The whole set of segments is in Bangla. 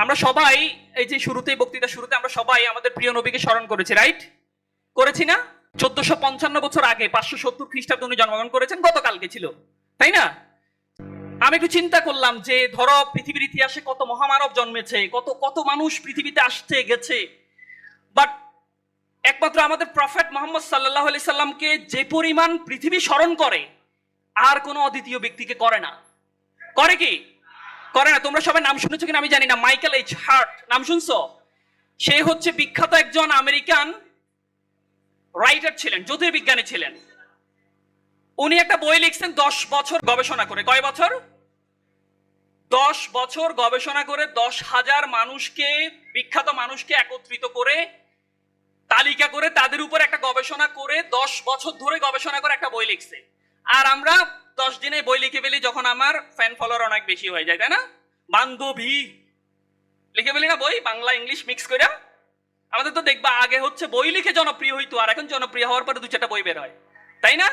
আমরা সবাই, এই যে শুরুতেই বক্তৃতা শুরুতে, আমরা সবাই আমাদের প্রিয় নবীকে স্মরণ করেছি রাইট করেছি না? চোদ্দশো পঞ্চান্ন বছর আগে পাঁচশো সত্তর খ্রিস্টাব্দে উনি জন্মগ্রহণ করেছেন, গতকালকে ছিল, তাই না? আমি একটু চিন্তা করলাম যে, ধরো, পৃথিবীর ইতিহাসে কত মহামানব জন্মেছে, কত কত মানুষ পৃথিবীতে আসছে, গেছে। বাট একমাত্র আমাদের প্রফেট মোহাম্মদ সাল্লাহ আলি সাল্লামকে যে পরিমাণ পৃথিবী স্মরণ করে, আর কোনো অদ্বিতীয় ব্যক্তিকে করে না। করে কি? করে না, তোমরা সবাই নাম শুনেছো কিনা আমি জানি না। মাইকেল এইচ হার্ট, নাম শুনছো? সে হচ্ছে বিখ্যাত একজন আমেরিকান রাইটার ছিলেন, জ্যোতির্বিজ্ঞানী ছিলেন। উনি একটা বই লিখছেন, দশ বছর গবেষণা করে। কয় বছর? দশ বছর গবেষণা করে দশ হাজার মানুষকে, বিখ্যাত মানুষকে একত্রিত করে, তালিকা করে তাদের উপর একটা গবেষণা করে দশ বছর ধরে গবেষণা করে একটা বই লিখছে। আর আমরা দশ দিনে বই লিখে ফেলি যখন আমার ফ্যান ফলোয়ার অনেক বেশি হয়ে যায়, তাই না? বান্ধবী। লিখে ফেলি না বই, বাংলা, ইংলিশ মিক্স করে। আমাদের তো দেখবা, আগে হচ্ছে বই লিখে জনপ্রিয় হইতো, আর এখন জনপ্রিয় হওয়ার পরে দু চারটা বই বের হয়। তাই না?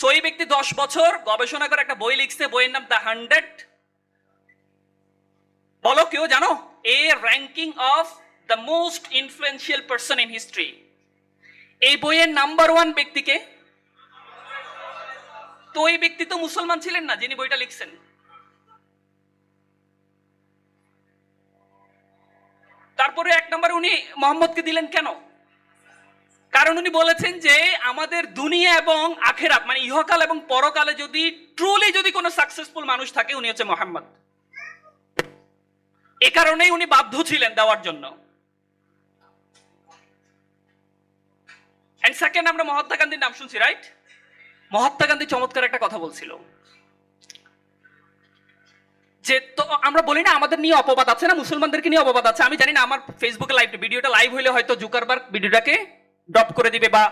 সো এই ব্যক্তি দশ বছর গবেষণা করে একটা বই লিখছে, বইয়ের নাম দ্য হান্ড্রেড বলো কেউ জানো? A ranking of the most influential person in history এই বইয়ের নাম্বার ওয়ান ব্যক্তিকে তো ওই ব্যক্তি তো মুসলমান ছিলেন না, যিনি বইটা লিখছেন। তারপরে এক নম্বরে উনি মোহাম্মদকে দিলেন কেন? কারণ উনি বলেছেন যে, আমাদের দুনিয়া এবং আখেরাত মানে ইহকাল এবং পরকালে যদি ট্রুলি যদি কোনো সাকসেসফুল মানুষ থাকে, উনি হচ্ছে মোহাম্মদ। এ কারণেই উনি বাধ্য ছিলেন দেওয়ার জন্য। এন্ড সেকেন্ড আমরা মহাত্মা গান্ধীর নাম শুনছি রাইট মহাত্মা গান্ধী চমৎকার একটা কথা বলছিল। যে তো আমরা বলি না আমাদের নিয়ে অপবাদ আছে না? মুসলমানদেরকে নিয়ে অপবাদ আছে। আমি জানি না, আমার ফেসবুকে লাইভ ভিডিওটা লাইভ হইলে হয়তো জুকারবার্গ ভিডিওটাকে ড্রপ করে দিবে বা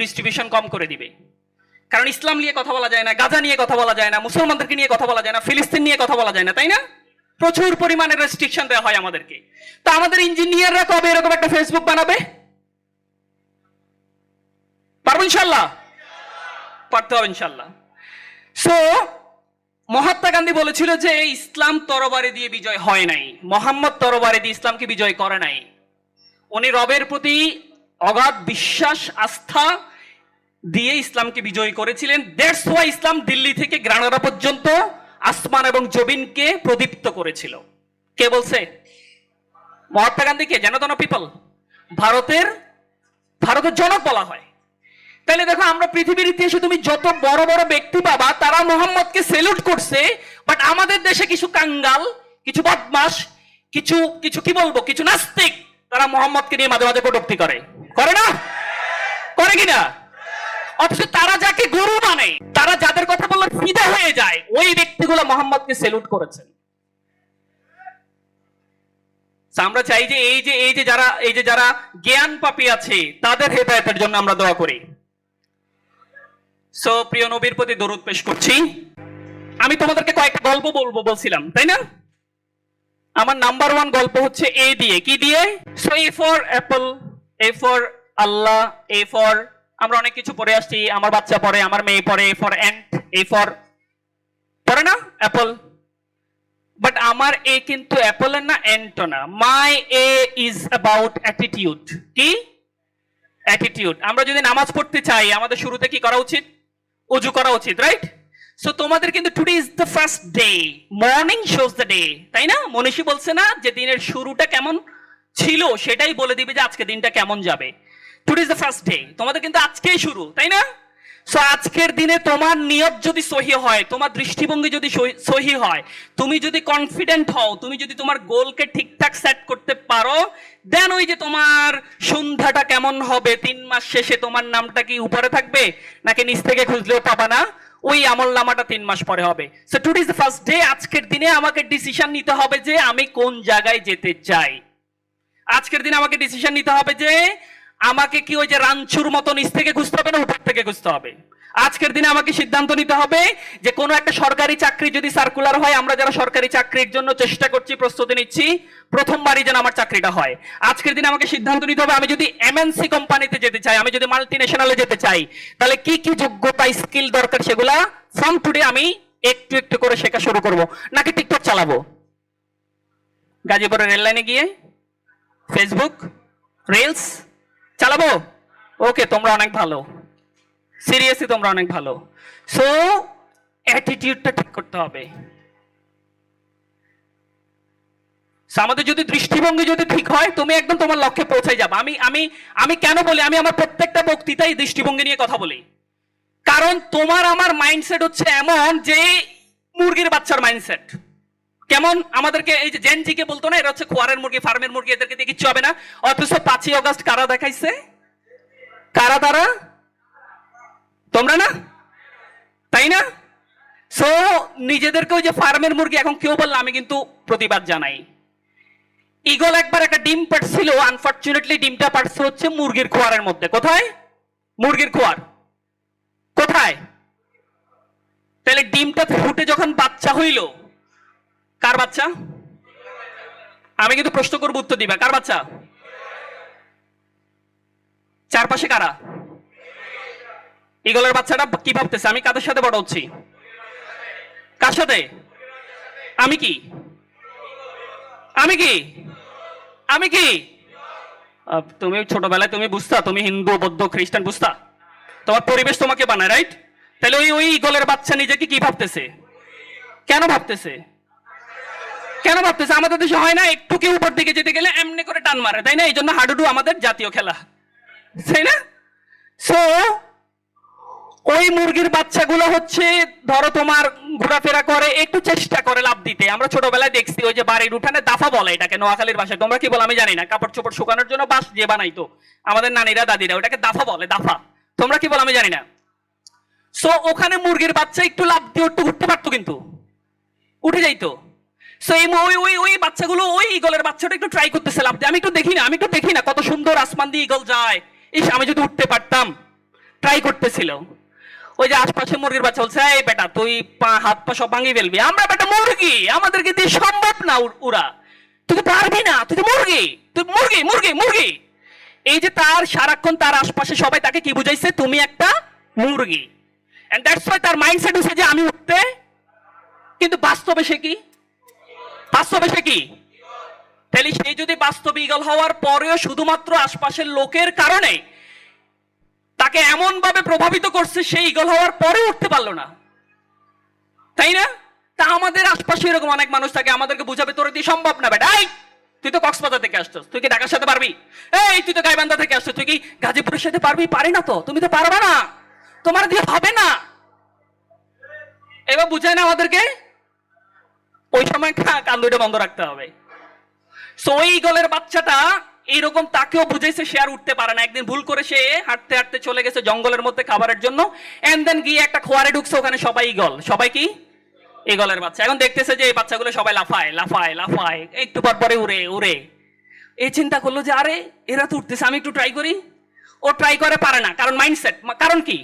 ডিস্ট্রিবিউশন কম করে দিবে। কারণ ইসলাম নিয়ে কথা বলা যায় না, গাজা নিয়ে কথা বলা যায় না, মুসলমানদেরকে নিয়ে কথা বলা যায় না, ফিলিস্তিন নিয়ে কথা বলা যায় না, তাই না? প্রচুর পরিমাণে রেস্ট্রিকশন দেওয়া হয় আমাদেরকে। তো আমাদের ইঞ্জিনিয়াররা কবে এরকম একটা ফেসবুক বানাবে? পারব ইনশাল্লাহ পারতে হবে ইনশাল্লাহ সো মহাত্মা গান্ধী বলেছিল যে ইসলাম তরবারি দিয়ে বিজয় হয় নাই। মোহাম্মদ তরবারি দিয়ে ইসলামকে বিজয় করে নাই। উনি রবের প্রতি অগাধ বিশ্বাস আস্থা দিয়ে ইসলামকে বিজয় করেছিলেন। দ্যাটস ওয়াই ইসলাম দিল্লি থেকে গ্রানাডা পর্যন্ত আসমান এবং জবিনকে প্রদীপ্ত করেছিল। কে বলছে? মহাত্মা গান্ধীকে জনতন পিপল ভারতের ভারতের জনক বলা হয়। তাহলে দেখো, আমরা পৃথিবীর ইতিহাসে তুমি যত বড় বড় ব্যক্তি পাবা, তারা মোহাম্মদকে সেলুট করছে বাট আমাদের দেশে কিছু কাঙ্গাল, কিছু বদমাস কিছু কিছু কি বলব, কিছু নাস্তিক, তারা মোহাম্মদকে নিয়ে মাঝে মাঝে কটুক্তি করে। করে না? করে কিনা? অথচ তারা যাকে গুরু মানে তারা যাদের কথা বললে ফিদা হয়ে যায়, ওই ব্যক্তিগুলো মোহাম্মদকে সেলুট করেছেন। আমরা চাই যে, এই যে এই যে যারা, এই যে যারা জ্ঞান পাপী আছে, তাদের হেদায়তের জন্য আমরা দোয়া করি। সো প্রিয় নবীর প্রতি দরুদ পেশ করছি। আমি তোমাদেরকে কয়েকটা গল্প বলব বলছিলাম, তাই না? আমার নাম্বার ওয়ান গল্প হচ্ছে এ দিয়ে। কি দিয়ে? So A for apple A for Allah A for আমরা অনেক কিছু পড়ে আসছি। আমার বাচ্চা পড়ে, আমার মেয়ে পড়ে A for ant A for পড়ে না? অ্যাপল বাট আমার এ কিন্তু অ্যাপলের না অ্যান্টো না। My A is about attitude কি? অ্যাটিটিউড আমরা যদি নামাজ পড়তে চাই, আমাদের শুরুতে কি করা উচিত? উজু করা উচিত রাইট সো তোমাদের কিন্তু today is the first day morning shows the day তাই না? মনীষী বলছে না যে দিনের শুরুটা কেমন ছিল, সেটাই বলে দিবে যে আজকে দিনটা কেমন যাবে। Today is the first day তোমাদের কিন্তু আজকেই শুরু, তাই না? সো আজকের দিনে তোমার নিয়ত যদি সহি হয়, তোমার দৃষ্টিভঙ্গি যদি সহি- হয়, তুমি যদি কনফিডেন্ট হও, তুমি যদি তোমার গোলকে ঠিকঠাক সেট করতে পারো দেন ওই যে তোমার সন্ধ্যাটা কেমন হবে, তিন মাস শেষে তোমার নামটা কি উপরে থাকবে, নাকি নিচ থেকে খুঁজলেও পাবা না, ওই আমল নামাটা তিন মাস পরে হবে। So today is the first day আজকের দিনে আমাকে ডিসিশন নিতে হবে যে আমি কোন জায়গায় যেতে চাই। আজকের দিনে আমাকে ডিসিশন নিতে হবে যে আমাকে কি ওই যে রাঞ্চুর মতো নিচ থেকে খুঁজতে হবে না উপর থেকে খুঁজতে হবে? আজকের দিনে আমাকে সিদ্ধান্ত নিতে হবে যে কোনো একটা সরকারি চাকরি যদি সার্কুলার হয়, আমরা যারা সরকারি চাকরির জন্য চেষ্টা করছি, প্রস্তুতি নিচ্ছি, প্রথমবারই যেন আমার চাকরিটা হয়। আজকের দিনে আমাকে সিদ্ধান্ত নিতে হবে, আমি যদি এমএনসি কোম্পানিতে যেতে চাই, আমি যদি মাল্টি যেতে চাই, তাহলে কি কি যোগ্যতা স্কিল দরকার সেগুলা ফ্রম টুডে আমি একটু একটু করে শেখা শুরু করব। নাকি টিকটক চালাবো? গাজীপুরের রেললাইনে গিয়ে ফেসবুক রিলস চালাবো? ওকে তোমরা অনেক ভালো। সিরিয়াসলি তোমরা অনেক ভালো। সো অ্যাটিটিউডটা ঠিক করতে হবে। আমাদের যদি দৃষ্টিভঙ্গি যদি ঠিক হয়, তুমি একদম তোমার লক্ষ্যে পৌঁছে যাবে। আমি আমি আমি কেন বলি? আমি আমার প্রত্যেকটা বক্তৃতায় দৃষ্টিভঙ্গি নিয়ে কথা বলি। কারণ তোমার, আমার মাইন্ডসেট হচ্ছে এমন যে, মুরগির বাচ্চার মাইন্ডসেট কেমন? আমাদেরকে এই যে জেনজিকে বলতো না, এরা হচ্ছে খোয়ারের মুরগি, ফার্মের মুরগি, এদেরকে দিয়ে কিচ্ছু হবে না। অথচ পাঁচই অগস্ট কারা দেখাইছে? কারা তারা? তোমরা না? তাই না? সো নিজেদেরকে ওই যে ফার্মের মুরগি, এখন কেউ বললাম আমি কিন্তু প্রতিবাদ জানাই। ইগল একবার একটা ডিম পাড়ছিল আনফর্চুনেটলি ডিমটা পাড়ছে হচ্ছে মুরগির খোয়ারের মধ্যে। কোথায়? মুরগির খোয়ার। কোথায়? তাহলে ডিমটা ফুটে যখন বাচ্চা হইল কার বাচ্চা? আমি কিন্তু প্রশ্ন করব উত্তর দিবা। কার বাচ্চা? চারপাশে কারা? ইগলের বাচ্চাটা কি ভাবতেছে? আমি কাদের সাথে বড় হচ্ছি? কার সাথে? আমি কি? আমি কি? আমি কি? তুমি ছোটবেলায় তুমি বুঝতা? তুমি হিন্দু, বৌদ্ধ, খ্রিস্টান বুঝতা? তোমার পরিবেশ তোমাকে বানায় রাইট তাহলে ওই ওই ইগলের বাচ্চা নিজেকে কি ভাবতেছে? কেন ভাবতেছে? কেন ভাবতেছে? আমাদের দেশে হয় না একটু কেউ উপর দিকে যেতে গেলে এমনি করে টান মারে, তাই না? এই জন্য হাডুডু আমাদের জাতীয় খেলা। তাই না? সো ওই মুরগির বাচ্চাগুলো হচ্ছে, ধরো তোমার ঘোরাফেরা করে, একটু চেষ্টা করে লাভ দিতে। আমরা ছোটবেলায় দেখছি, ওই যে বাড়ির উঠানে দাফা বলে এটাকে, নোয়াখালীর ভাষায়। তোমরা কি বলো? আমি জানি না। কাপড় চোপড় শুকানোর জন্য বাস যে বানাইতো। আমাদের নানিরা, দাদিরা, ওটাকে দাফা বলে, দাফা। তোমরা কি বলো? আমি জানি না। সো ওখানে মুরগির বাচ্চা একটু লাভ দিয়ে একটু উঠতে পারতো কিন্তু। উঠে যাইতো। সো এই ওই ওই ওই বাচ্চাগুলো, ওই ইগলের বাচ্চাটা একটু ট্রাই করতেছে লাভ আমি একটু দেখি না, আমি একটু দেখি না কত সুন্দর আসমান দিয়ে ইগল যায়। ইস, আমি যদি উঠতে পারতাম ট্রাই করতেছিল। ওই যে আশপাশে মুরগির বাচ্চা বলছে, এই বেটা, তুই পা, হাত পা সব ভাঙিয়ে ফেলবি। আমরা বেটা মুরগি, আমাদেরকে দিয়ে সম্ভব না উড়া। তুই তো পারবি না, তুই তো মুরগি, তুই মুরগি মুরগি মুরগি। এই যে তার সারাক্ষণ তার আশপাশে সবাই তাকে কি বুঝাইছে? তুমি একটা মুরগি। এন্ড দ্যাটস ওয়াই তার মাইন্ডসেট হচ্ছে যে আমি উঠতে, কিন্তু বাস্তবে সে কি? বাস্তবে সে কি? তাহলে সেই যদি বাস্তব হওয়ার পরেও শুধুমাত্র আশপাশের লোকের কারণে তাকে এমন ভাবে প্রভাবিত করছে, সেই ইগল হওয়ার পরে উঠতে পারল না। তাই না? তা আমাদের আশপাশে এরকম অনেক মানুষ থাকে, আমাদেরকে বুঝাবে, তোর দিয়ে সম্ভব না বেটা। তুই তো কক্সবাজার থেকে আসছিস, তুই কি ঢাকার সাথে পারবি? এই, তুই তো গাইবান্ধা থেকে আসছিস, তুই কি গাজীপুরের সাথে পারবি? পারি না তো, তুমি তো পারবে না। তোমার দিয়ে হবে না। এবার বুঝায় না আমাদেরকে? ওই সময় কান দুইটা বন্ধ রাখতে হবে। সো ওই ইগলের বাচ্চাটা এইরকম তাকেও বুঝাইছে, সে আর উঠতে পারে না। একদিন ভুল করে সে হাঁটতে হাঁটতে চলে গেছে জঙ্গলের মধ্যে খাবারের জন্য। এন্ড দেন গিয়ে একটা খোয়ারে ঢুকছে, ওখানে সবাই ইগল সবাই কি? ইগলের বাচ্চা। এখন দেখতেছে যে এই বাচ্চাগুলো সবাই লাফায় লাফায় লাফায়। একটু পর পরে উড়ে উড়ে। এই চিন্তা করল যে, আরে, এরা তো উঠতেছে, আমি একটু ট্রাই করি। ও ট্রাই করে পারে না। কারণ মাইন্ডসেট কারণ কি?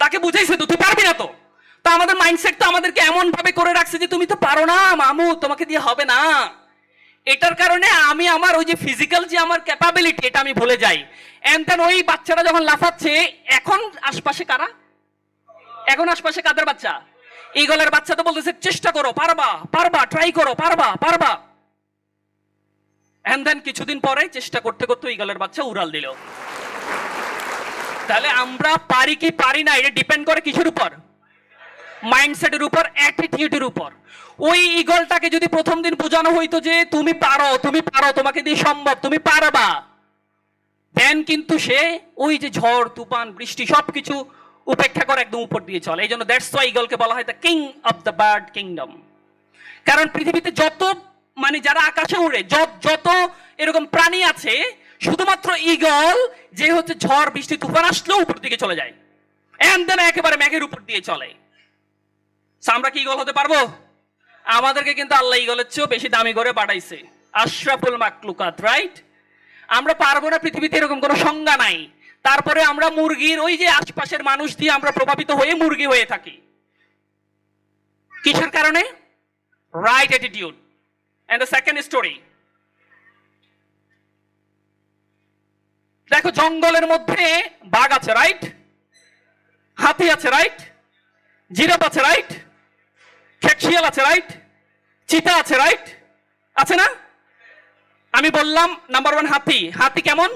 তাকে বুঝাইছে তো, তুই পারবি না তো? তো আমাদের মাইন্ডসেট তো আমাদেরকে এমন ভাবে করে রাখছে যে তুমি তো পারো না, মামু, তোমাকে দিয়ে হবে না। এটার কারণে আমি আমার ওই যে ফিজিক্যাল যে আমার ক্যাপাবিলিটি এটা আমি ভুলে যাই। এন্ড ওই বাচ্চারা যখন লাফাচ্ছে, এখন আশপাশে কারা? এখন আশপাশে কাদের বাচ্চা? এই ইগলের বাচ্চা তো বলতেছে, চেষ্টা করো, পারবা পারবা ট্রাই করো, পারবা পারবা। এন্ড দেন কিছুদিন পরে চেষ্টা করতে করতে ইগলের বাচ্চা উড়াল দিল। তাহলে আমরা পারি কি পারি না, এটা ডিপেন্ড করে কিছুর উপর? মাইন্ডসেটের উপর, অ্যাটিটিউডের উপর। ওই ইগলটাকে যদি প্রথম দিন বোঝানো হইতো যে তুমি পারো তুমি পারো, তোমাকে দিয়ে সম্ভব, তুমি পারবা দেন কিন্তু সে ওই যে ঝড়, তুফান, বৃষ্টি সবকিছু উপেক্ষা করে একদম উপর দিয়ে চলে। এই জন্য দ্যাটস ওয়াই ইগলকে বলা হয় the king of the bird kingdom কারণ পৃথিবীতে যত মানে যারা আকাশে উড়ে, যত যত এরকম প্রাণী আছে, শুধুমাত্র ইগল যে হচ্ছে ঝড়, বৃষ্টি, তুফান আসলেও উপর দিকে চলে যায়। এন্ড দেন একেবারে মেঘের উপর দিয়ে চলে। আমরা কি ইগল হতে পারব? আমাদেরকে কিন্তু আল্লাহ ইগলের চেয়েও বেশি দামি করে পাঠাইছে। আশরাফুল মাকলুকাত রাইট আমরা পারব না পৃথিবীতে এরকম কোনো সংজ্ঞা নাই। তারপরে আমরা মুরগির ওই যে আশপাশের মানুষ দিয়ে আমরা প্রভাবিত হয়ে মুরগি হয়ে থাকি। কিসের কারণে? Right attitude and the second story দেখো, জঙ্গলের মধ্যে বাঘ আছে রাইট হাতি আছে রাইট জিরাফ আছে রাইট খেকশিয়াল আছে রাইট চিতা আছে রাইট আছে না? আমি বললাম নাম্বার ওয়ান হাতি। হাতি কেমন?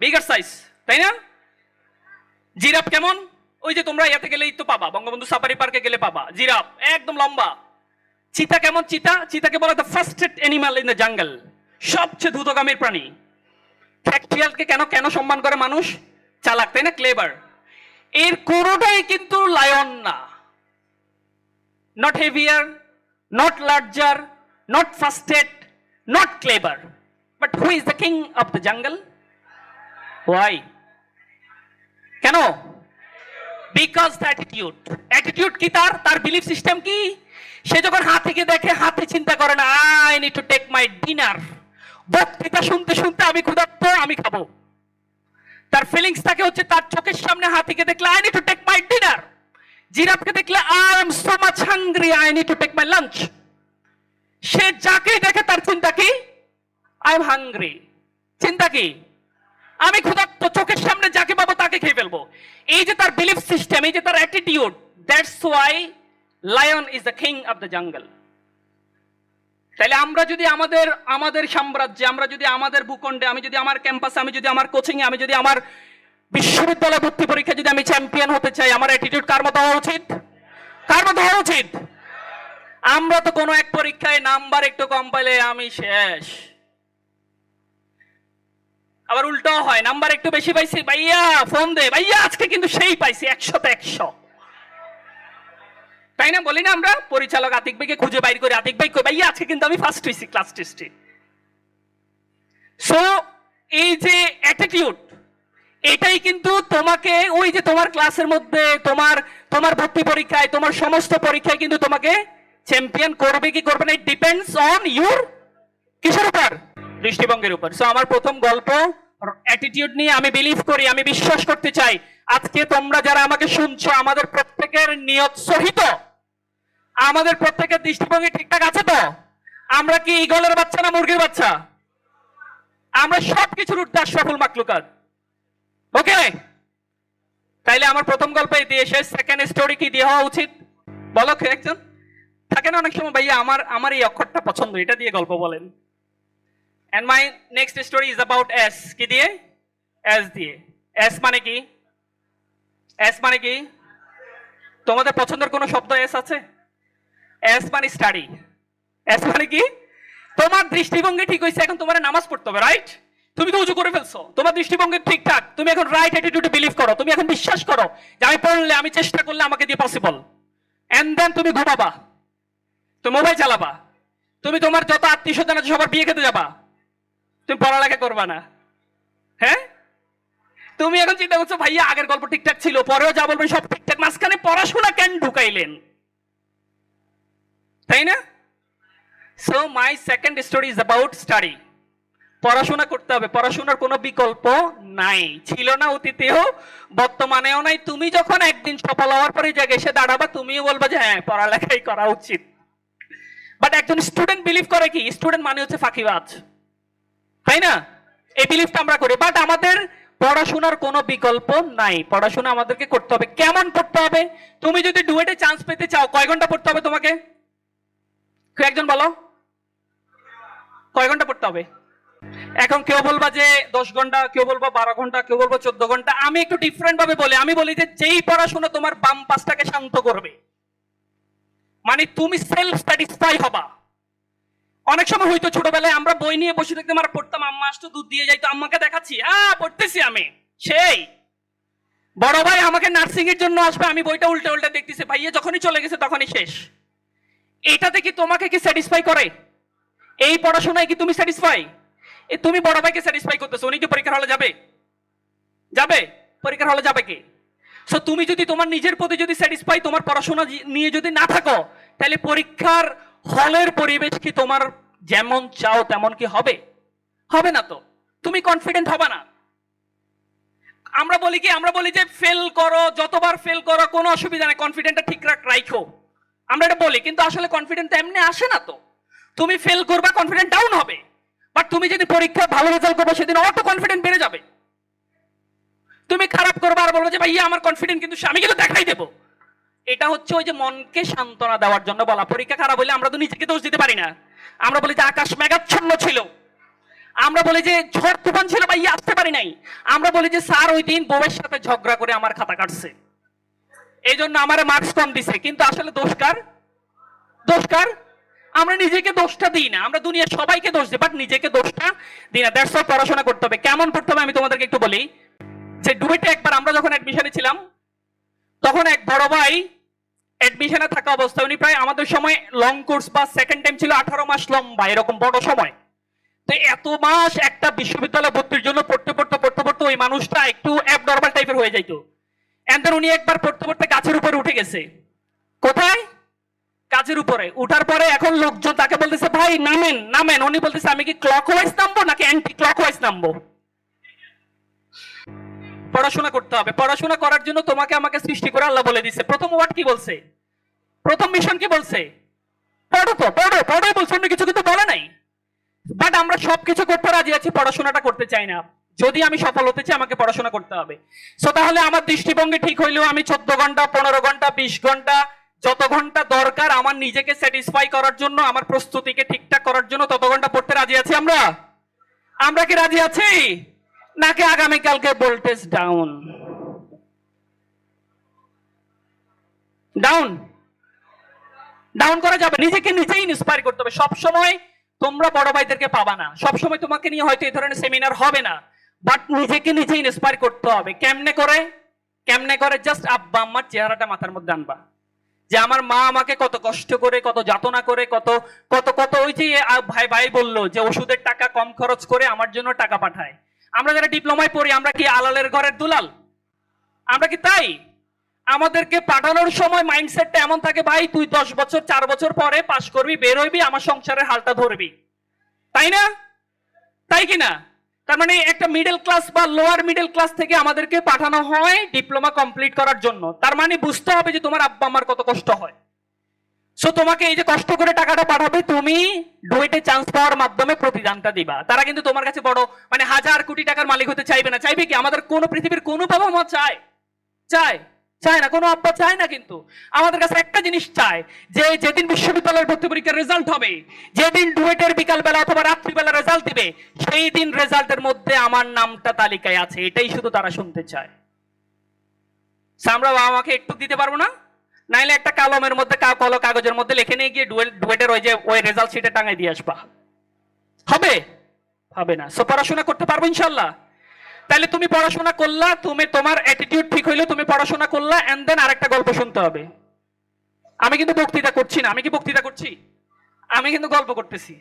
বিগার সাইজ তাই না? জিরাফ কেমন? ওই যে তোমরা ইয়াতে গেলেই তো পাবা, বঙ্গবন্ধু সাফারি পার্কে গেলে পাবা, জিরাফ, একদম লম্বা। চিতা কেমন চিতা? চিতাকে বলা the fastest animal in the jungle সবচেয়ে দ্রুতগামীর প্রাণী। ফ্যাক্টরিয়ালকে কেন কেন সম্মান করে মানুষ? চালাক, তাই না? ক্লেবার এর কোনোটাই কিন্তু লায়ন না। Not heavier not larger not fastest not clever but who is the king of the jungle why কেন? বিকজ দ্য অ্যাটিটিউড অ্যাটিটিউড কি তার? তার বিলিফ সিস্টেম কি? সে যখন হাতিকে দেখে, হাতে চিন্তা করে না, I need to take my dinner বক্তৃতা শুনতে শুনতে আমি ক্ষুধার্ত, আমি খাব। তার ফিলিংস থাকে হচ্ছে তার চোখের সামনে হাতিকে দেখলে I need to take my dinner জিরাফকে দেখলে I am so much hungry I need to take my lunch সে যাকে দেখে তার চিন্তা কি? আই এম হাংরি চিন্তা কি? আমি ক্ষুধার্ত, চোখের সামনে যাকে পাবো তাকে খেয়ে ফেলব। এই যে তার বিলিফ সিস্টেম এই যে তার attitude that's why lion is the king of the jungle তাহলে আমরা যদি আমাদের আমাদের সাম্রাজ্যে, আমরা যদি আমাদের ভূখণ্ডে, আমি যদি আমার ক্যাম্পাসে আমি যদি আমার কোচিং এ, আমি যদি আমার বিশ্ববিদ্যালয় ভর্তি পরীক্ষা যদি আমি চ্যাম্পিয়ন হতে চাই, আমার অ্যাটিটিউড কার মতো হওয়া উচিত? কার মতো হওয়া উচিত? আমরা তো কোনো এক পরীক্ষায় নাম্বার একটু কম পাইলে আমি শেষ। আবার উল্টো হয়, নাম্বার একটু বেশি পাইছি, ভাইয়া, ফোন দে। ভাইয়া, আজকে কিন্তু সেই পাইছি একশোতে একশো। তাই না? বলি না আমরা? পরিচালক আতিক ভাইকে খুঁজে বাইর করে। আতিক ভাই ভাইয়া, আজকে কিন্তু আমি ফার্স্ট হয়েছি ক্লাস টেস্টে সো এই যে অ্যাটিটিউড এটাই কিন্তু তোমাকে ওই যে তোমার ক্লাসের মধ্যে, তোমার তোমার ভর্তি পরীক্ষায়, তোমার সমস্ত পরীক্ষায় কিন্তু তোমাকে চ্যাম্পিয়ন করবে কি করবে না ইট ডিপেন্ডস অন ইউর কিসের উপর? দৃষ্টিভঙ্গির উপর। সো আমার প্রথম গল্প অ্যাটিটিউড নিয়ে আমি বিলিভ করি, আমি বিশ্বাস করতে চাই, আজকে তোমরা যারা আমাকে শুনছো, আমাদের প্রত্যেকের নিয়ত সহিত, আমাদের প্রত্যেকের দৃষ্টিভঙ্গি ঠিকঠাক আছে তো? আমরা কি ইগলের বাচ্চা না মুরগির বাচ্চা? আমরা সবকিছুর ঊর্ধ্বে আশরাফুল মাকলুকাত। ওকে তাইলে আমার প্রথম গল্প দিয়ে শেষ সেকেন্ড স্টোরি কি দিয়ে হওয়া উচিত? বলো একজন? থাকে না অনেক সময় ভাইয়া, আমার আমার এই অক্ষরটা পছন্দ, এটা দিয়ে গল্প বলেন। And my next story is about S কি দিয়ে? এস দিয়ে। এস মানে কি? এস মানে কি? তোমাদের পছন্দের কোনো শব্দ এস আছে? এস মানে স্টাডি এস মানে কি? তোমার দৃষ্টিভঙ্গি ঠিক হয়েছে, এখন তোমার নামাজ পড়তে হবে রাইট তুমি তো উঁচু করে ফেলছো। তোমার দৃষ্টিভঙ্গি ঠিকঠাক তুমি এখন রাইট অ্যাটিটিউডে বিলিভ করো। তুমি এখন বিশ্বাস করো যে আমি পড়লে, আমি চেষ্টা করলে আমাকে দিয়ে পসিবল এন্ড দেন তুমি ঘুমাবা। তুমি মোবাইল চালাবা। তুমি তোমার যত আত্মীয় স্বজন আছে সবার বিয়ে খেতে যাবা। তুমি পড়ালেখা করবা না। হ্যাঁ? তুমি এখন চিন্তা করছ, ভাইয়া, আগের গল্প ঠিকঠাক ছিল, পরেও যা বলবেন সব ঠিকঠাক মাঝখানে পড়াশোনা কেন ঢুকাইলেন? তাই না? So my second story is about study পড়াশোনা করতে হবে। পড়াশোনার কোনো বিকল্প নাই। ছিল না অতীতেও, বর্তমানেও নাই। তুমি যখন একদিন সফল হওয়ার পরে জায়গায় এসে দাঁড়াবা, তুমিও বলবা যে হ্যাঁ পড়ালেখাই করা উচিত। বাট একজন স্টুডেন্ট বিলিভ করে কি? স্টুডেন্ট মানে হচ্ছে ফাঁকিবাজ। তাই না? এই বিলিফটা আমরা করি। বাট আমাদের পড়াশোনার কোনো বিকল্প নাই। পড়াশোনা আমাদেরকে করতে হবে। কেমন পড়তে হবে? তুমি যদি ডুয়েটে চান্স পেতে চাও, কয় ঘণ্টা পড়তে হবে তোমাকে? একজন বলো? কয় ঘণ্টা পড়তে হবে? এখন কেউ বলবা যে দশ ঘণ্টা, কেউ বলব বারো ঘণ্টা, কেউ বলব চোদ্দ ঘণ্টা। আমি একটু ডিফারেন্ট ভাবে বলি। আমি বলি যে যেই পড়াশোনা তোমার বাম পাশটাকে শান্ত করবে মানে তুমি সেলফ স্যাটিসফাই হবা। অনেক সময় হয়তো ছোটবেলায় আমরা বই নিয়ে বসে থাকতে আর পড়তাম, আম্মা আসতো, দুধ দিয়ে যাইতো, আম্মাকে দেখাচ্ছি। আ, পড়তেছি আমি। সেই। বড় ভাই আমাকে নার্সিং এর জন্য আসবে, আমি বইটা উল্টে উল্টে দেখতেছি, ভাইয়া, যখনই চলে গেছে, তখনই শেষ। এটাতে কি তোমাকে কি স্যাটিসফাই করে? এই পড়াশোনায় কি তুমি স্যাটিসফাই এ তুমি বড় ভাইকে স্যাটিসফাই করতেছো, উনি কি পরীক্ষার হলে যাবে? যাবে? পরীক্ষার হলে যাবে কি? সো তুমি যদি তোমার নিজের প্রতি যদি স্যাটিসফাই তোমার পড়াশোনা নিয়ে যদি না থাকো, তাহলে পরীক্ষার হলের পরিবেশ কি তোমার যেমন চাও তেমন কি হবে? হবে না তো। তুমি কনফিডেন্ট হবে না। আমরা বলি কি? আমরা বলি যে ফেল করো, যতবার ফেল করো, কোনো অসুবিধা নেই কনফিডেন্টটা ঠিক রাখ রাখো আমরা এটা বলি, কিন্তু আসলে কনফিডেন্ট এমনি আসে না তো। তুমি ফেল করবা কনফিডেন্ট ডাউন হবে। বাট তুমি যদি পরীক্ষা ভালো রেজাল্ট করবে, সেদিন অটো কনফিডেন্ট বেড়ে যাবে। তুমি খারাপ করবে আর বলব যে, ভাইয়া, আমার কনফিডেন্ট কিন্তু আমি কিন্তু দেখাই দেবো। এটা হচ্ছে ওই যে মনকে সান্ত্বনা দেওয়ার জন্য বলা। পরীক্ষা খারাপ হলে আমরা তো নিজেকে দোষ দিতে পারি না। আমরা বলি যে, আকাশ মেঘাচ্ছন্ন ছিল। আমরা বলি যে, ঝড় তুফান ছিল ভাই আসতে পারি নাই। আমরা বলি যে, স্যার, ওই দিন বউয়ের সাথে ঝগড়া করে আমার খাতা কাটছে। এই জন্য আমার মার্কস কম দিছে। কিন্তু আসলে দোষকার দোষকার আমরা নিজেকে দোষটা দিই না, আমরা দুনিয়ার সবাইকে দোষ দিই বাট নিজেকে দোষটা দিই না। দ্যাটস ওয়াই পড়াশোনা করতে হবে। কেমন পড়তে হবে আমি তোমাদেরকে একটু বলি। যে ডুয়েটে একবার আমরা যখন অ্যাডমিশনে ছিলাম, তখন এক বড় ভাই অ্যাডমিশনে থাকা অবস্থায়, উনি প্রায় আমাদের সময় লং কোর্স বা সেকেন্ড টাইম ছিল, আঠারো মাস লম্বা, এরকম বড় সময়। তো এত মাস একটা বিশ্ববিদ্যালয়ে ভর্তির জন্য পড়তে পড়তে পড়তে পড়তে ওই মানুষটা একটু অ্যাবনর্মাল টাইপের হয়ে যাইতো। এন্ড উনি একবার পড়তে পড়তে গাছের উপরে উঠে গেছে। কোথায়? কাজের উপরে। উঠার পরে এখন লোকজন তাকে বলতেছে, ভাই, নামেন নামেন। উনি বলতেছে, আমি কি ক্লক ওয়াইজ নামবো নাকি অ্যান্টি ক্লক ওয়াইজ নামবো? পড়াশোনা করতে হবে। পড়াশোনা করার জন্য তোমাকে আমাকে সৃষ্টি করে আল্লাহ বলে দিছে। প্রথম ওয়ার্ড কি বলছে? প্রথম মিশন কি বলছে? পড়ো তো, পড়ো পড়ো বলছে, অন্য কিছু কিন্তু বলে নাই। বাট আমরা সবকিছু করতে রাজি আছি, পড়াশোনাটা করতে চাই না। যদি আমি সফল হতে চাই, আমাকে পড়াশোনা করতে হবে। সো তাহলে আমার দৃষ্টিভঙ্গি ঠিক হইলেও আমি চোদ্দ ঘণ্টা, পনেরো ঘণ্টা, বিশ ঘণ্টা যত ঘণ্টা দরকার আমার নিজেকে স্যাটিসফাই করার জন্য, আমার প্রস্তুতিকে ঠিকঠাক করার জন্য তত ঘণ্টা পড়তে রাজি আছি আমরা? আমরা কি রাজি আছি? নাকি আগামীকালকে ভোল্টেজ ডাউন ডাউন ডাউন করা যাবে নিজেকে নিজেই ইন্সপায়ার করতে হবে। সব সময় তোমরা বড় ভাইদেরকে পাবা না। সব সময় তোমাকে নিয়ে হয়তো এই ধরনের সেমিনার হবে না। বাট নিজেকে নিজে ইন্সপায়ার করতে হবে। কেমনে করে? কেমনে করে? জাস্ট আব্বা, আম্মার চেহারাটা মাথার মধ্যে আনবা। যে আমার মা আমাকে কত কষ্ট করে, কত যাতনা করে, কত কত কত ওই যে ভাই ভাই বলল যে ওষুধের টাকা কম খরচ করে আমার জন্য টাকা পাঠায়। আমরা যারা ডিপ্লোমায় পড়ি, আমরা কি আলালের ঘরের দুলাল? আমরা কি তাই? আমাদেরকে পাঠানোর সময় মাইন্ডসেটটা এমন থাকে, ভাই, তুই দশ বছর, চার বছর পরে পাশ করবি, বের হইবি, আমার সংসারের হালটা ধরবি। তাই না? তাই কি না? তার মানে একটা মিডল ক্লাস বা লোয়ার মিডল ক্লাস থেকে আমাদেরকে পাঠানো হয় ডিপ্লোমা কমপ্লিট করার জন্য। তার মানে বুঝতে হবে যে তোমার আব্বা আমার কত কষ্ট হয়। সো তোমাকে এই যে কষ্ট করে টাকাটা পাঠাবে, তুমি ডুয়েটে চান্স পাওয়ার মাধ্যমে প্রতিদানটা দিবা। তারা কিন্তু তোমার কাছে বড় মানে হাজার কোটি টাকার মালিক হতে চাইবে না। চাইবে কি? আমাদের কোনো পৃথিবীর কোনো বাবা মা চায়। চায়। চায় না, কোনো আব্বা চায় না কিন্তু। আমাদের কাছে একটা জিনিস চায়, যে যেদিন বিশ্ববিদ্যালয়ের ভর্তি পরীক্ষার রেজাল্ট হবে, যেদিন ডুয়েটের বিকালবেলা অথবা রাত্রিবেলা রেজাল্ট দিবে, সেই দিন রেজাল্টের মধ্যে আমার নামটা তালিকায় আছে, এটাই শুধু তারা শুনতে চায়। আমরা বাবা মাকে একটু দিতে পারব না? নাইলে একটা কলমের মধ্যে কলো কাগজের মধ্যে লিখে নিয়ে গিয়ে ডুয়েল ডুয়েটের ওই যে, ওই রেজাল্ট শিটে টাঙাই দিয়ে আসবা। হবে? হবে না। সো পড়াশোনা করতে পারব ইনশাল্লাহ তাহলে তুমি পড়াশোনা করলা, তুমি তোমার অ্যাটিটিউড ঠিক হইল, তুমি পড়াশোনা করলা এন্ড দেন আরেকটা গল্প শুনতে হবে। আমি কিন্তু বক্তৃতা করছি না, আমি কি বক্তৃতা করছি? আমি কিন্তু গল্প করতেছি।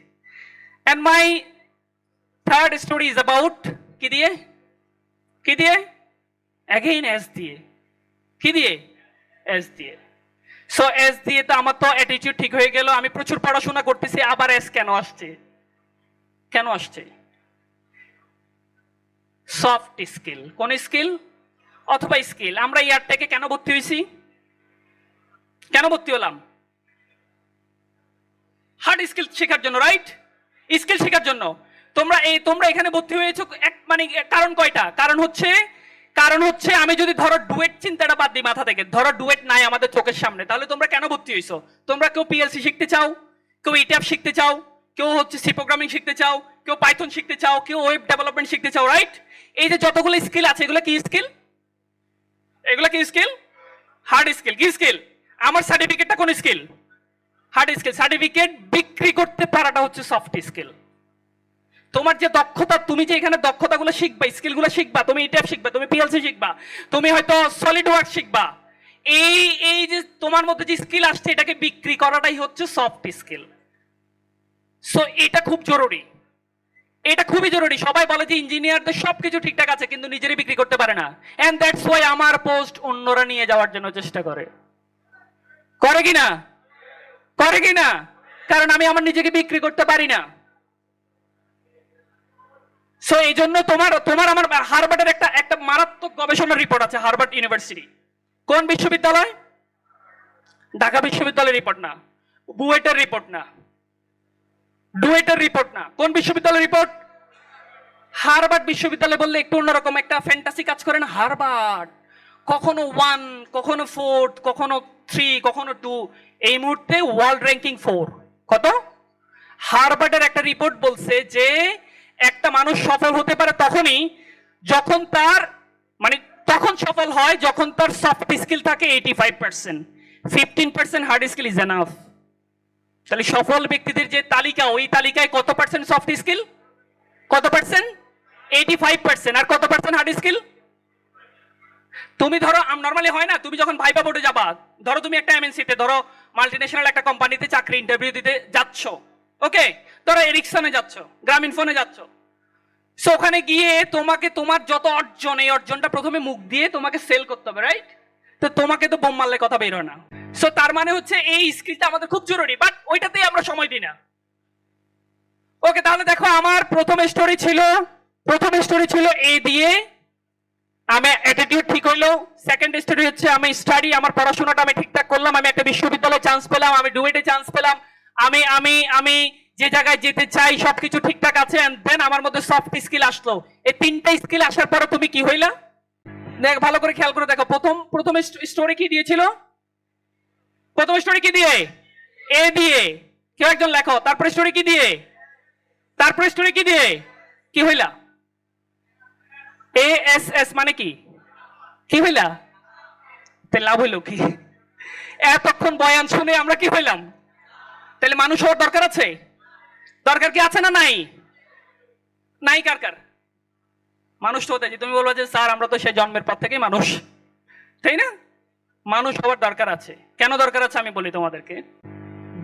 And my third story is about কি দিয়ে? কি দিয়ে? অ্যাগেইন এস দিয়ে। কি দিয়ে? এস দিয়ে। সো এস দিয়ে তো আমার তো অ্যাটিটিউড ঠিক হয়ে গেল, আমি প্রচুর পড়াশোনা করতেছি, আবার এস কেন আসছে? কেন আসছে? সফট স্কিল কোন স্কিল অথবা স্কিল আমরা ইয়ার থেকে কেন ভর্তি হয়েছি? কেন ভর্তি হলাম? হার্ড স্কিল শেখার জন্য রাইট স্কিল শেখার জন্য। তোমরা এই, তোমরা এখানে ভর্তি হয়েছো এক মানে কারণ কয়টা? কারণ হচ্ছে কারণ হচ্ছে আমি যদি ধরো ডুয়েট চিন্তাটা বাদ দিই মাথা থেকে, ধরো ডুয়েট নাই আমাদের চোখের সামনে, তাহলে তোমরা কেন ভর্তি হয়েছো? তোমরা কেউ পিএলসি শিখতে চাও? কেউ ইট্যাপ শিখতে চাও? কেউ হচ্ছে সি প্রোগ্রামিং শিখতে চাও? কেউ পাইথন শিখতে চাও, কেউ ওয়েব ডেভেলপমেন্ট শিখতে চাও রাইট এই যে যতগুলো স্কিল আছে, এগুলো কি স্কিল এগুলো কি স্কিল হার্ড স্কিল কি স্কিল আমার সার্টিফিকেটটা কোন স্কিল হার্ড স্কিল সার্টিফিকেট বিক্রি করতে পারাটা হচ্ছে সফট স্কিল তোমার যে দক্ষতা, তুমি যে এখানে দক্ষতাগুলো শিখবা স্কিলগুলো শিখবা, তুমি ইট্যাপ শিখবা, তুমি পিএলসি শিখবা, তুমি হয়তো সলিড ওয়ার্ক শিখবা। এই এই যে তোমার মধ্যে যে স্কিল আসছে, এটাকে বিক্রি করাটাই হচ্ছে সফট স্কিল সো এটা খুব জরুরি। এটা খুবই জরুরি। সবাই বলে যে ইঞ্জিনিয়ারদের সবকিছু ঠিকঠাক আছে, কিন্তু নিজেরই বিক্রি করতে পারে না। এন্ড দ্যাটস ওয়াই আমার পোস্ট অন্যরা নিয়ে যাওয়ার জন্য চেষ্টা করে। করে কি না? করে কি না? কারণ আমি আমার নিজেকে বিক্রি করতে পারি না। সো এই জন্য তোমার তোমার আমার হারবার্ডের একটা একটা মারাত্মক গবেষণা রিপোর্ট আছে হারবার্ড ইউনিভার্সিটি। কোন বিশ্ববিদ্যালয়? ঢাকা বিশ্ববিদ্যালয়ের রিপোর্ট না। বুয়েটের রিপোর্ট না। ডুয়েটের রিপোর্ট না। কোন বিশ্ববিদ্যালয়ের রিপোর্ট হারবার্ড বিশ্ববিদ্যালয় বললে একটু অন্যরকম একটা ফ্যান্টাসি কাজ করেন হারবার্ড কখনো ওয়ান কখনো ফোর্থ কখনো থ্রি কখনো টু এই মুহূর্তে ওয়ার্ল্ড র্যাঙ্কিং ফোর কত? হারবার্ডের একটা রিপোর্ট বলছে যে, একটা মানুষ সফল হতে পারে তখনই যখন তার মানে তখন সফল হয় যখন তার সফট স্কিল থাকে eighty five percent fifteen percent hard skill is enough তাহলে সফল ব্যক্তিদের যে তালিকা, ওই তালিকায় কত পার্সেন্ট সফট স্কিল কত পার্সেন্ট এইটি ফাইভ পার্সেন্ট আর কত পার্সেন্ট হার্ড স্কিল তুমি ধরো নর্মালি হয় না, তুমি যখন ভাইবা বোর্ডে যাবা, ধরো তুমি একটা এমএনসিতে ধরো মাল্টিনেশনাল একটা কোম্পানিতে চাকরি ইন্টারভিউ দিতে যাচ্ছ ওকে ধরো এরিকসনে যাচ্ছ গ্রামীণ ফোনে যাচ্ছ। সো ওখানে গিয়ে তোমাকে, তোমার যত অর্জন, এই অর্জনটা প্রথমে মুখ দিয়ে তোমাকে সেল করতে হবে রাইট তো তোমাকে তো বোম মারলে কথা বের না। সো তার মানে হচ্ছে এই স্কিলটা আমাদের খুব জরুরি বাট ওইটাতেই আমরা সময় দিই না। ওকে তাহলে দেখো আমার প্রথম স্টোরি ছিল, প্রথম স্টোরি ছিল এ দিয়ে আমি অ্যাটিটিউড ঠিক হইল। সেকেন্ড স্টোরি হচ্ছে আমি স্টাডি আমার পড়াশোনাটা আমি ঠিকঠাক করলাম, আমি একটা বিশ্ববিদ্যালয়ে চান্স পেলাম, আমি ডুয়েটে চান্স পেলাম। আমি আমি আমি যে জায়গায় যেতে চাই, সবকিছু ঠিকঠাক আছে এন্ড দেন আমার মধ্যে সফট স্কিল আসলো। এই তিনটা স্কিল আসার পরে তুমি কি হইলা? দেখ, ভালো করে খেয়াল করে দেখো, প্রথম প্রথম স্টোরি কি দিয়েছিল? প্রথম স্টোরি কি দিয়ে? এ দিয়ে। কেউ একজন লেখো, তারপরে স্টোরি কি দিয়ে? তারপরে স্টোরি কি দিয়ে? কি হইলা? এ এস এস মানে কি? কি হইলা? তে লাভ হইল কি? এতক্ষণ বয়ান শুনে আমরা কি হইলাম? তাহলে মানুষ হওয়ার দরকার আছে? দরকার কি আছে না নাই? নাই কার কার? মানুষ তো তুমি বলব যে, স্যার, আমরা তো সে জন্মের পর থেকেই মানুষ। তাই না? মানুষ হওয়ার দরকার আছে। কেন দরকার আছে আমি বলি তোমাদেরকে?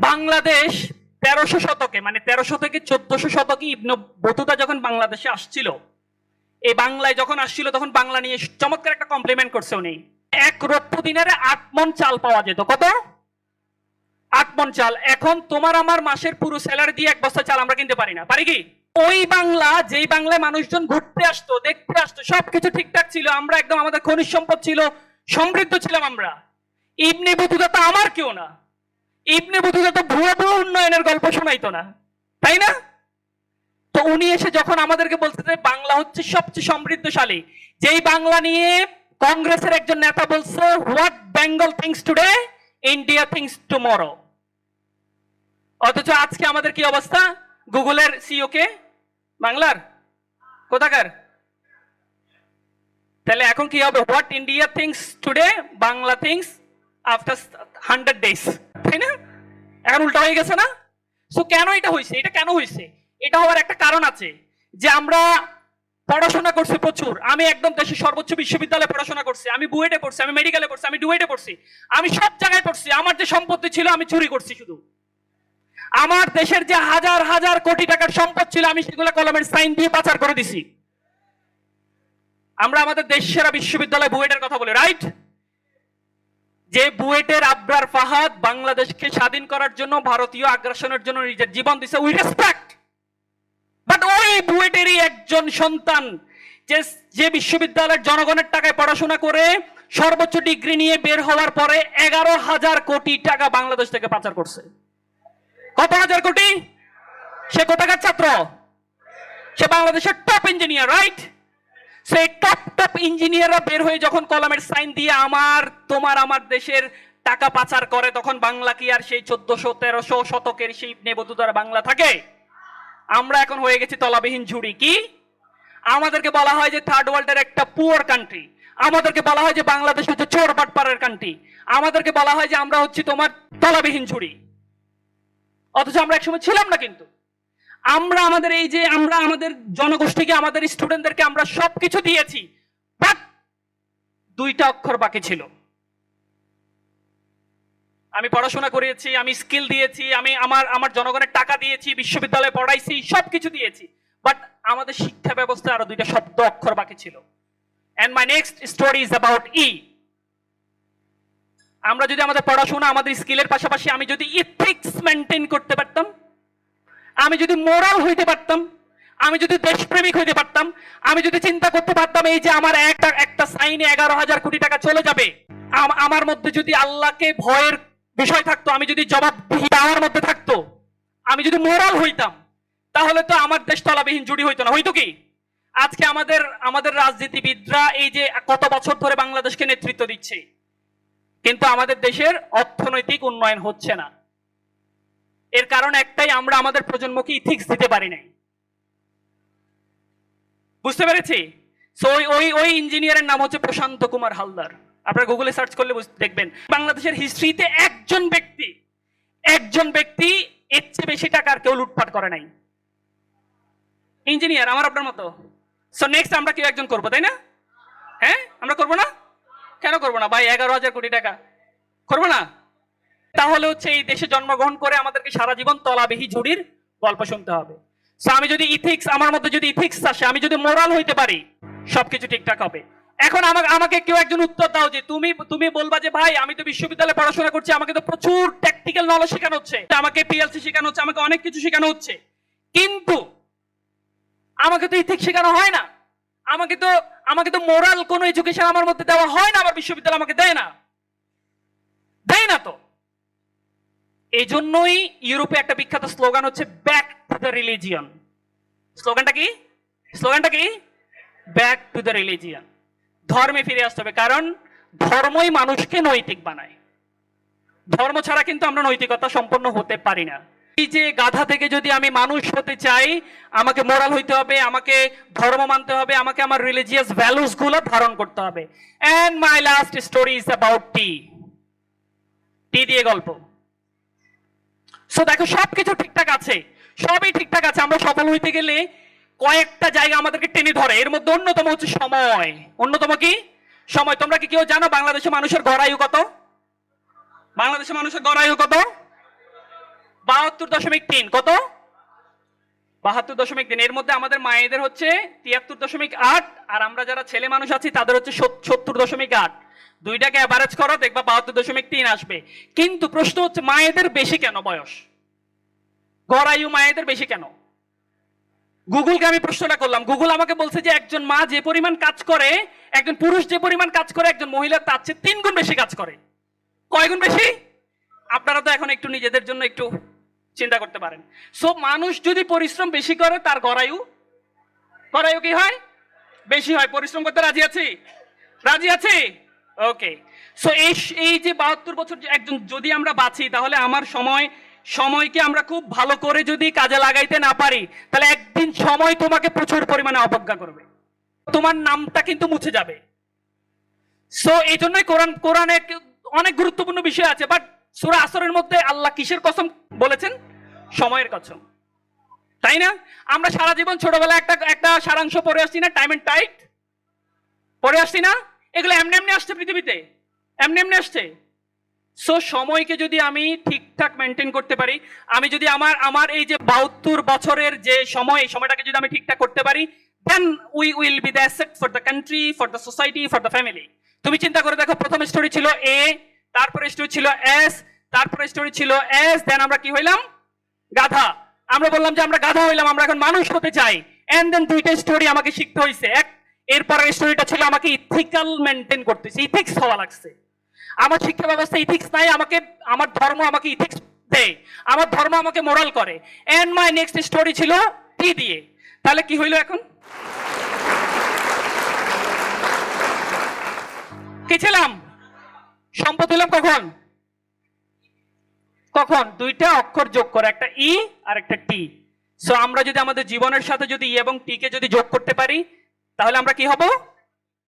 বাংলাদেশ তেরোশো শতকে মানে তেরোশো থেকে চোদ্দশো শতকে ইবন বতুতা যখন বাংলাদেশে আসছিল, এই বাংলায় যখন আসছিল, তখন বাংলা নিয়ে চমৎকার একটা কমপ্লিমেন্ট করছে উনি। এক রৌপ্য দিনারে আট মন চাল পাওয়া যেত। কত? আট মন চাল। এখন তোমার আমার মাসের পুরো স্যালারি দিয়ে এক বস্তা চাল আমরা কিনতে পারি না। পারি কি? ওই বাংলা, যেই বাংলায় মানুষজন ঘুরতে আসতো, দেখতে আসতো, সবকিছু ঠিকঠাক ছিল। আমরা একদম আমাদের খনিজ সম্পদ ছিল সমৃদ্ধ ছিলাম আমরা। ইবনে বতুতা তো আমার কেউ না। ইবনে বতুতা তো ভুয়া ভুয়া উন্নয়নের গল্প শোনাইতো না। তাই না? তো উনি এসে যখন আমাদেরকে বলতে যে বাংলা হচ্ছে সবচেয়ে সমৃদ্ধশালী, যেই বাংলা নিয়ে কংগ্রেসের একজন নেতা বলছে what Bengal thinks today India thinks tomorrow অথচ আজকে আমাদের কি অবস্থা? গুগলের সিও কে? বাংলার? কোথাকার? তাহলে এখন কি হবে? What India thinks today Bangla thinks after hundred days তাই না? এখন উল্টা হয়ে গেছে না? সো কেন এটা হয়েছে এটা কেন হয়েছে এটা হওয়ার একটা কারণ আছে যে আমরা পড়াশোনা করছি প্রচুর। আমি একদম দেশের সর্বোচ্চ বিশ্ববিদ্যালয়ে পড়াশোনা করছি। আমি বুয়েটে পড়ছি, আমি মেডিকেলে পড়ছি, আমি ডুয়েটে পড়ছি। আমি সব জায়গায় পড়ছি। আমার যে সম্পত্তি ছিল, আমি চুরি করছি শুধু। আমার দেশের যে হাজার হাজার কোটি টাকার সম্পদ ছিল, আমি সেগুলো কলমের সাইন দিয়ে পাচার করে দিছি। আমরা আমাদের দেশ সেরা বিশ্ববিদ্যালয় বুয়েটের কথা বলি রাইট যে বুয়েটের আবরার ফাহাদ বাংলাদেশকে স্বাধীন করার জন্য, ভারতীয় আগ্রাসনের জন্য নিজের জীবন দিছে উই রেসপেক্ট বাট ওই বুয়েটেরই একজন সন্তান, যে যে বিশ্ববিদ্যালয়ের জনগণের টাকায় পড়াশোনা করে সর্বোচ্চ ডিগ্রি নিয়ে বের হওয়ার পরে এগারো হাজার কোটি টাকা বাংলাদেশ থেকে পাচার করছে। কত হাজার কোটি? সে কোথাকার ছাত্র? সে বাংলাদেশের টপ ইঞ্জিনিয়ার রাইট সেই টপ টপ ইঞ্জিনিয়াররা বের হয়ে যখন কলমের সাইন দিয়ে আমার, তোমার, আমার দেশের টাকা পাচার করে, তখন বাংলা কি আর সেই চোদ্দশো, তেরোশো শতকের সেই নেবতুদার বাংলা থাকে? আমরা এখন হয়ে গেছি তলাবিহীন ঝুড়ি, কি? আমাদেরকে বলা হয় যে থার্ড ওয়ার্ল্ডের একটা পুয়ার কান্ট্রি আমাদেরকে বলা হয় যে বাংলাদেশ হচ্ছে চোর বাটপাড়ের কান্ট্রি আমাদেরকে বলা হয় যে আমরা হচ্ছি তোমার তলাবিহীন ঝুড়ি। অথচ আমরা একসময় ছিলাম না কিন্তু। আমরা আমাদের এই যে আমরা আমাদের জনগোষ্ঠীকে, আমাদের স্টুডেন্টদেরকে আমরা সবকিছু দিয়েছি, বাট দুইটা অক্ষর বাকি ছিল। আমি পড়াশোনা করিয়েছি আমি স্কিল দিয়েছি, আমি আমার আমার জনগণের টাকা দিয়েছি, বিশ্ববিদ্যালয়ে পড়াইছি, সবকিছু দিয়েছি। বাট আমাদের শিক্ষা ব্যবস্থা আরও দুইটা শব্দ অক্ষর বাকি ছিল। And my next story is about E আমরা যদি আমাদের পড়াশোনা আমাদের স্কিলের পাশাপাশি আমি যদি ইথিক্স মেনটেন করতে পারতাম আমি যদি মোরাল হইতে পারতাম, আমি যদি দেশপ্রেমিক হইতে পারতাম, আমি যদি চিন্তা করতে পারতাম এই যে আমার একটা একটা সাইনে এগারো হাজার কোটি টাকা চলে যাবে আমার মধ্যে যদি আল্লাহকে ভয়ের বিষয় থাকতো, আমি যদি জবাবদিহি আমার মধ্যে থাকতো, আমি যদি মোরাল হইতাম, তাহলে তো আমার দেশ তলাবিহীন জুড়ি হইতো না। হইতো কি? আজকে আমাদের আমাদের রাজনীতিবিদরা এই যে কত বছর ধরে বাংলাদেশকে নেতৃত্ব দিচ্ছে, কিন্তু আমাদের দেশের অর্থনৈতিক উন্নয়ন হচ্ছে না। এর কারণ একটাই, আমরা আমাদের প্রজন্মকে ইথিক্স দিতে পারি নাই। বুঝতে পেরেছি? সো ওই ওই ওই ইঞ্জিনিয়ারের নাম হচ্ছে প্রশান্ত কুমার হালদার। আপনারা গুগলে সার্চ করলে দেখবেন। বাংলাদেশের হিস্ট্রিতে একজন ব্যক্তি একজন ব্যক্তি এর চেয়ে বেশি টাকার কেউ লুটপাট করে নাই। ইঞ্জিনিয়ার আমার আপনার মতো। সো নেক্সট আমরা কেউ একজন করব, তাই না? হ্যাঁ? আমরা করব না? কেন করব না? ভাই, এগারো হাজার কোটি টাকা। করব না? তাহলে হচ্ছে এই দেশে জন্মগ্রহণ করে আমাদেরকে সারা জীবন তলাবিহি ঝুড়ির গল্প শুনতে হবে। আমি যদি ইথিক্স আমার মধ্যে যদি ইথিক্স আসে, আমি যদি মোরাল হইতে পারি, সবকিছু ঠিকঠাক হবে। এখন আমাকে আমাকে কেউ একজন উত্তর দাও যে তুমি তুমি বলবা যে, ভাই, আমি তো বিশ্ববিদ্যালয়ে পড়াশোনা করছি, আমাকে তো প্রচুর টেকনিক্যাল নলেজ শেখানো হচ্ছে, আমাকে পিএলসি শেখানো হচ্ছে, আমাকে অনেক কিছু শেখানো হচ্ছে। কিন্তু আমাকে তো ইথিক্স শেখানো হয় না। আমাকে তো আমাকে তো মোরাল কোনো এডুকেশন আমার মধ্যে দেওয়া হয় না আমার বিশ্ববিদ্যালয় আমাকে দেয় না। দেয় না তো। এই জন্যই ইউরোপে একটা বিখ্যাত স্লোগান হচ্ছে ব্যাক টু দ্য রিলিজিয়ন স্লোগানটা কি? স্লোগানটা কি? ব্যাক টু দ্য রিলিজিয়ন ধর্মে ফিরে আসতে হবে, কারণ ধর্মই মানুষকে নৈতিক বানায়। ধর্ম ছাড়া কিন্তু আমরা নৈতিকতা সম্পন্ন হতে পারি না। এই যে গাধা থেকে যদি আমি মানুষ হতে চাই, আমাকে মোরাল হইতে হবে, আমাকে ধর্ম মানতে হবে, আমাকে আমার রিলিজিয়াস ভ্যালুসগুলো ধারণ করতে হবে। And my last story is about T T দিয়ে গল্প। সো দেখো, সবকিছু ঠিকঠাক আছে। সবই ঠিকঠাক আছে। আমরা সফল হইতে গেলে কয়েকটা জায়গা আমাদেরকে টেনে ধরে। এর মধ্যে অন্যতম হচ্ছে সময়। অন্যতম কি? সময়। তোমরা কি কেউ জানো বাংলাদেশের মানুষের গড়ায়ু কত? বাংলাদেশের মানুষের গড়ায়ু কত? বাহাত্তর দশমিক তিন। কত? বাহাত্তর দশমিক তিন। এর মধ্যে আমাদের মায়েদের হচ্ছে তিয়াত্তর দশমিক আট, আর আমরা যারা ছেলে মানুষ আছি, তাদের হচ্ছে সত্তর দশমিক আট। দুইটাকে অ্যাভারেজ করো, দেখবা বাহাত্তর দশমিক তিন আসবে। কিন্তু প্রশ্ন হচ্ছে, মায়েদের বেশি কেন বয়স? গড়ায়ু মায়েদের বেশি কেন? গুগলকে আমি প্রশ্নটা করলাম। গুগল আমাকে বলছে যে, একজন মা যে পরিমাণ কাজ করে, একজন পুরুষ যে পরিমাণ কাজ করে, একজন মহিলা তার চেয়ে তিন গুণ বেশি কাজ করে। কয় গুণ বেশি? আপনারা তো এখন একটু নিজেদের জন্য একটু চিন্তা করতে পারেন। সো মানুষ যদি পরিশ্রম বেশি করে, তার গড়ায়ু গড়ায়ু কি হয়? বেশি হয়। পরিশ্রম করতে রাজি আছি? রাজি আছি? ওকে সো এই এই যে বাহাত্তর বছর একজন যদি আমরা বাঁচি, তাহলে আমার সময়, সময়কে আমরা খুব ভালো করে যদি কাজে লাগাইতে না পারি, তাহলে একদিন সময় তোমাকে প্রচুর পরিমাণে অবজ্ঞা করবে। তোমার নামটা কিন্তু মুছে যাবে। সো এই জন্যই কোরআন, কোরআনে অনেক গুরুত্বপূর্ণ বিষয় আছে বাট সুরা আসরের মধ্যে আল্লাহ কিসের কসম বলেছেন? সময়ের কসম। তাই না? আমরা সারা জীবন ছোটবেলায় একটা একটা সারাংশ পড়ে আসছি না? টাইম এন্ড টাইট পড়ে আসছি না? এগুলো এমনি এমনি আসছে পৃথিবীতে, এমনি এমনি আসছে। সো সময়কে যদি আমি ঠিকঠাক মেনটেন করতে পারি, আমি যদি আমার আমার এই যে বাহাত্তর বছরের যে সময়, এই সময়টাকে যদি আমি ঠিকঠাক করতে পারি then we will be the asset for the country for the society for the family তুমি চিন্তা করে দেখো, প্রথম স্টোরি ছিল এ তারপরে স্টোরি ছিল এস তারপরে স্টোরি ছিল এস দেন আমরা কি হইলাম? গাধা। আমরা বললাম যে আমরা গাধা হইলাম, আমরা এখন মানুষ হতে চাই। এন্ড দেন দুইটা স্টোরি আমাকে শিখতে হয়েছে এক এরপরের স্টোরিটা ছিল আমাকে ইথিক্যাল মেনটেন করতেছে ইথিক্স হওয়া লাগছে। আমার শিক্ষা ব্যবস্থা ইথিক্স নাই, আমাকে, আমার ধর্ম আমাকে ইথিক্স দেয়, আমার ধর্ম আমাকে মোরাল করে। এন্ড মাই নেক্সট স্টোরি ছিল টি দিয়ে। তাহলে কি হইল এখন? কি ছিলাম? সম্পদ হইলাম কখন? কখন? দুইটা অক্ষর যোগ করে, একটা ই আর একটা টি সো আমরা যদি আমাদের জীবনের সাথে যদি ই এবং টি কে যদি যোগ করতে পারি তাহলে আমরা কি হব?